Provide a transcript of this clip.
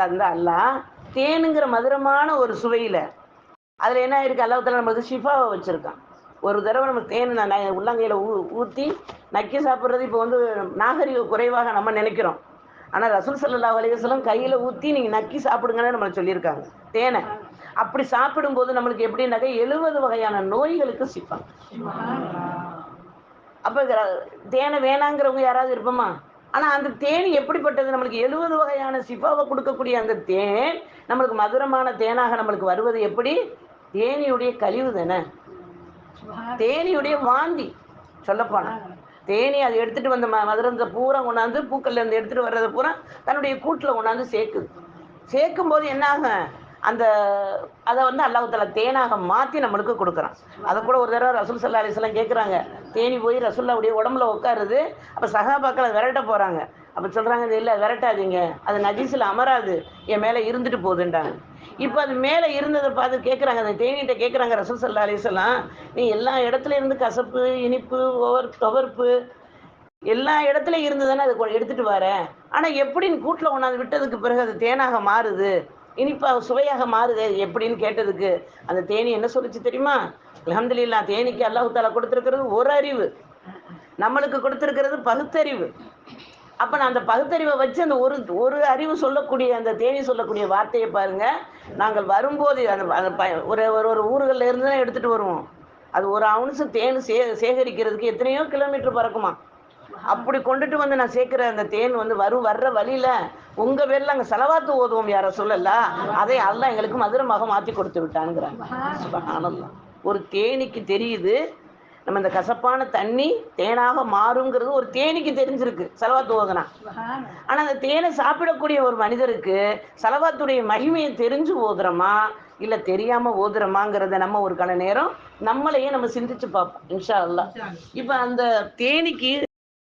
அந்த அல்லாஹ் தேனுங்கிற மதுரமான ஒரு சுவையில. அதுல என்ன இருக்கு அல்லாஹ் நம்மளுக்கு ஷிஃபாவை வச்சிருக்கான். ஒரு தடவை நம்ம தேன் உள்ளங்கையில ஊ ஊற்றி நக்கி சாப்பிட்றது இப்போ வந்து நாகரிக குறைவாக நம்ம நினைக்கிறோம். ஆனா ரசூல் சல்லா அலைஹி வஸல்லம் கையில ஊற்றி நீங்க நக்கி சாப்பிடுங்கன்னு நம்மளை சொல்லியிருக்காங்க. தேனை. அப்படி சாப்பிடும்போது நம்மளுக்கு எப்படின்னாக்க எழுபது வகையான நோய்களுக்கு சிப்பா அப்ப க- தேனை வேணாங்கிறவங்க யாராவது இருப்போமா? ஆனா அந்த தேன் எப்படிப்பட்டது? நம்மளுக்கு எழுபது வகையான சிஃபாவை கொடுக்கக்கூடிய அந்த தேன் நம்மளுக்கு மதுரமான தேனாக நம்மளுக்கு வருவது எப்படி? தேனியுடைய கழிவு தானே? தேனியுடைய வாந்தி. சொல்லப்போனா. தேனி அதை எடுத்துட்டு வந்த ம- மதுரந்த பூரா கொண்டாந்து பூக்கள்ல இருந்து எடுத்துட்டு வர்றதை பூரா தன்னுடைய கூட்டுல கொண்டாந்து சேர்க்குது. சேர்க்கும் போது என்ன ஆகும் அந்த அதை வந்து அல்லாஹ் தேனாக மாத்தி நம்மளுக்கு கொடுக்குறான். அதை கூட ஒரு தடவை ரசூல் சல்லா அலிஸ்லாம் கேட்குறாங்க தேனி போய் ரசூல்லாவுடைய உடம்புல உட்காருது. அப்போ சகாபாக்கள் அதை விரட்ட போகிறாங்க அப்போ சொல்கிறாங்க இது இல்லை விரட்டாதீங்க. அது நஜீஸில் அமராது. என் மேலே இருந்துட்டு போகுதுன்றாங்க. இப்போ அது மேலே இருந்ததை பார்த்து கேட்குறாங்க அந்த தேனிகிட்ட கேட்குறாங்க ரசூல் சல்லா அலிஸ்லாம் நீ எல்லா இடத்துல இருந்து கசப்பு இனிப்பு ஒவர் துவர்ப்பு எல்லா இடத்துலையும் இருந்ததுன்னு அதை எடுத்துகிட்டு எடுத்துட்டு வர. ஆனா எப்படி கூட்டில் கொண்டாந்து விட்டதுக்கு பிறகு அது தேனாக மாறுது. இனிப்பா சுவையாக மாறுது எப்படின்னு கேட்டதுக்கு அந்த தேனி என்ன சொல்லிச்சு தெரியுமா? அலமதுல்லா தேனிக்கு அல்லாஹ் தாலா கொடுத்துருக்கிறது ஒரு அறிவு நம்மளுக்கு கொடுத்துருக்கிறது பகுத்தறிவு. அப்போ நான் அந்த பகுத்தறிவை வச்சு அந்த ஒரு ஒரு அறிவு சொல்லக்கூடிய அந்த தேனி சொல்லக்கூடிய வார்த்தையை பாருங்க. நாங்கள் வரும்போது அந்த ப- ஒரு ஒரு ஒரு ஊர்களில் இருந்து தான் எடுத்துகிட்டு வருவோம். அது ஒரு அவுன்ஸு தேன் சே சேகரிக்கிறதுக்கு எத்தனையோ கிலோமீட்டர் பறக்குமா அப்படி கொண்டுட்டு வந்து நான் சேர்க்கிற அந்த தேன் வந்து வரும் வர்ற வழியில உங்க பேர்ல அங்க செலவாத்து ஓதுவோம் யார சொல்லல? அதை அல்லாஹ் எங்களுக்கு மதுரமாக மாத்தி கொடுத்து விட்டானுங்கிறாங்க. ஒரு தேனிக்கு தெரியுது நம்ம இந்த கசப்பான தண்ணி தேனாக மாறுங்கிறது ஒரு தேனிக்கு தெரிஞ்சிருக்கு செலவாத்து ஓதுனா. ஆனா அந்த தேனை சாப்பிடக்கூடிய ஒரு மனிதருக்கு செலவாத்துடைய மகிமையை தெரிஞ்சு ஓதுறோமா? இல்ல தெரியாம ஓதுறோமாங்கிறத நம்ம ஒரு கண நேரம் நம்மளையே நம்ம சிந்திச்சு பார்ப்போம் இன்ஷா அல்லாஹ். இப்ப அந்த தேனிக்கு